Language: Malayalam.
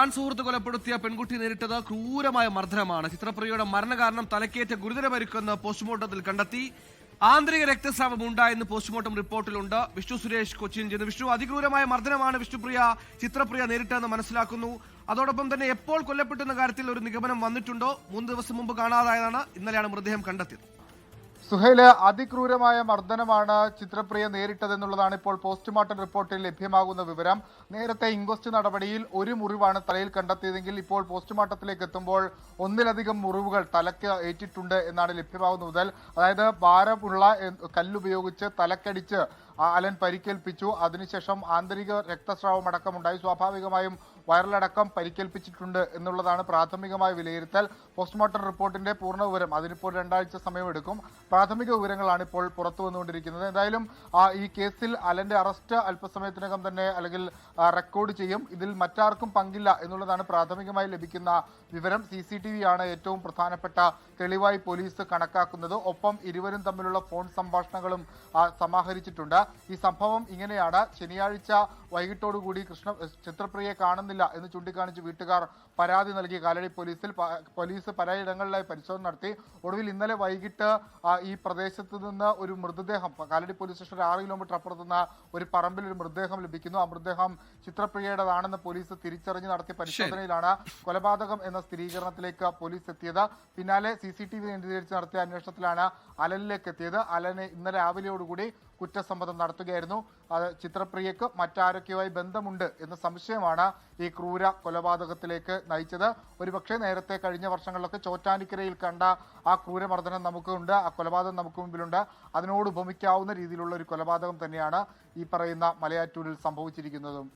ആൺ സുഹൃത്ത് കൊലപ്പെടുത്തിയ പെൺകുട്ടി നേരിട്ടത് ക്രൂരമായ മർദ്ദനമാണ്. ചിത്രപ്രിയയുടെ മരണകാരണം തലക്കേറ്റ ഗുരുതര പരിക്കെന്ന് പോസ്റ്റ്മോർട്ടത്തിൽ കണ്ടെത്തി. ആന്തരിക രക്തസ്രാവം ഉണ്ടായെന്ന് പോസ്റ്റ്മോർട്ടം റിപ്പോർട്ടിലുണ്ട്. വിഷ്ണു സുരേഷ് കൊച്ചിയിൽ ചെന്ന് വിഷ്ണു അതിക്രൂരമായ മർദ്ദനമാണ് വിഷ്ണുപ്രിയ ചിത്രപ്രിയ നേരിട്ടെന്ന് മനസ്സിലാക്കുന്നു. അതോടൊപ്പം തന്നെ എപ്പോൾ കൊല്ലപ്പെട്ടെന്ന കാര്യത്തിൽ ഒരു നിഗമനം വന്നിട്ടുണ്ടോ? മൂന്ന് ദിവസം മുമ്പ് കാണാതായതാണ് ഇന്നലെയാണ് മൃതദേഹം കണ്ടെത്തിയത്. സുഹൈൽ അതിക്രൂരമായ മർദ്ദനമാണ് ചിത്രപ്രിയ നേരിട്ടതെന്നുള്ളതാണ് ഇപ്പോൾ പോസ്റ്റ്മോർട്ടം റിപ്പോർട്ടിൽ ലഭ്യമാകുന്ന വിവരം. നേരത്തെ ഇൻക്വസ്റ്റ് നടപടിയിൽ ഒരു മുറിവാണ് തലയിൽ കണ്ടെത്തിയതെങ്കിൽ ഇപ്പോൾ പോസ്റ്റ്മോർട്ടത്തിലേക്ക് എത്തുമ്പോൾ ഒന്നിലധികം മുറിവുകൾ തലയ്ക്ക് ഏറ്റിട്ടുണ്ട് എന്നാണ് ലഭ്യമാകുന്ന മുതൽ. അതായത് ഭാരമുള്ള കല്ലുപയോഗിച്ച് തലക്കടിച്ച് അലൻ പരിക്കേൽപ്പിച്ചു. അതിനുശേഷം ആന്തരിക രക്തസ്രാവം അടക്കമുണ്ടായി. സ്വാഭാവികമായും വയറിലടക്കം പരിക്കേൽപ്പിച്ചിട്ടുണ്ട് എന്നുള്ളതാണ് പ്രാഥമികമായ വിലയിരുത്തൽ. പോസ്റ്റ്മോർട്ടം റിപ്പോർട്ടിന്റെ പൂർണ വിവരം അതിനിപ്പോൾ രണ്ടാഴ്ച സമയമെടുക്കും. പ്രാഥമിക വിവരങ്ങളാണ് ഇപ്പോൾ പുറത്തു വന്നുകൊണ്ടിരിക്കുന്നത്. എന്തായാലും ഈ കേസിൽ അലന്റെ അറസ്റ്റ് അല്പസമയത്തിനകം തന്നെ അല്ലെങ്കിൽ റെക്കോർഡ് ചെയ്യും. ഇതിൽ മറ്റാർക്കും പങ്കില്ല എന്നുള്ളതാണ് പ്രാഥമികമായി ലഭിക്കുന്ന വിവരം. സി സി ടി വി ആണ് ഏറ്റവും പ്രധാനപ്പെട്ട തെളിവായി പോലീസ് കണക്കാക്കുന്നത്. ഒപ്പം ഇരുവരും തമ്മിലുള്ള ഫോൺ സംഭാഷണങ്ങളും സമാഹരിച്ചിട്ടുണ്ട്. ഈ സംഭവം ഇങ്ങനെയാണ്. ശനിയാഴ്ച വൈകിട്ടോടുകൂടി കൃഷ്ണ ചിത്രപ്രിയയെ കാണുന്നില്ല എന്ന് ചൂണ്ടിക്കാണിച്ച് വീട്ടുകാർ പരാതി നൽകി. കാലടി പോലീസിൽ പോലീസ് പലയിടങ്ങളിലായി പരിശോധന നടത്തി. ഒടുവിൽ ഇന്നലെ വൈകിട്ട് ഈ പ്രദേശത്ത് നിന്ന് ഒരു മൃതദേഹം കാലടി പോലീസ് സ്റ്റേഷൻ ആറ് കിലോമീറ്റർ അപ്പുറത്തുനിന്ന് ഒരു പറമ്പിൽ ഒരു മൃതദേഹം ലഭിക്കുന്നു. ആ മൃതദേഹം ചിത്രപ്രിയയുടേതാണെന്ന് പോലീസ് തിരിച്ചറിഞ്ഞ് നടത്തിയ പരിശോധനയിലാണ് കൊലപാതകം എന്ന സ്ഥിരീകരണത്തിലേക്ക് പോലീസ് എത്തിയത്. പിന്നാലെ സി സി ടി വി കേന്ദ്രീകരിച്ച് നടത്തിയ അന്വേഷണത്തിലാണ് അലനിലേക്ക് എത്തിയത്. അലനെ ഇന്നലെ രാവിലെയോടുകൂടി കുറ്റസമ്മതം നടത്തുകയായിരുന്നു. അത് ചിത്രപ്രിയക്ക് മറ്റാരൊക്കെയുമായി ബന്ധമുണ്ട് എന്ന സംശയമാണ് ഈ ക്രൂര കൊലപാതകത്തിലേക്ക് നയിച്ചത്. ഒരുപക്ഷെ നേരത്തെ കഴിഞ്ഞ വർഷങ്ങളിലൊക്കെ ചോറ്റാനിക്കരയിൽ കണ്ട ആ ക്രൂരമർദ്ദനം നമുക്കുണ്ട് ആ കൊലപാതകം നമുക്ക് മുമ്പിലുണ്ട്. അതിനോട് ഉപമിക്കാവുന്ന രീതിയിലുള്ള ഒരു കൊലപാതകം തന്നെയാണ് ഈ പറയുന്ന മലയാറ്റൂരിൽ സംഭവിച്ചിരിക്കുന്നതും.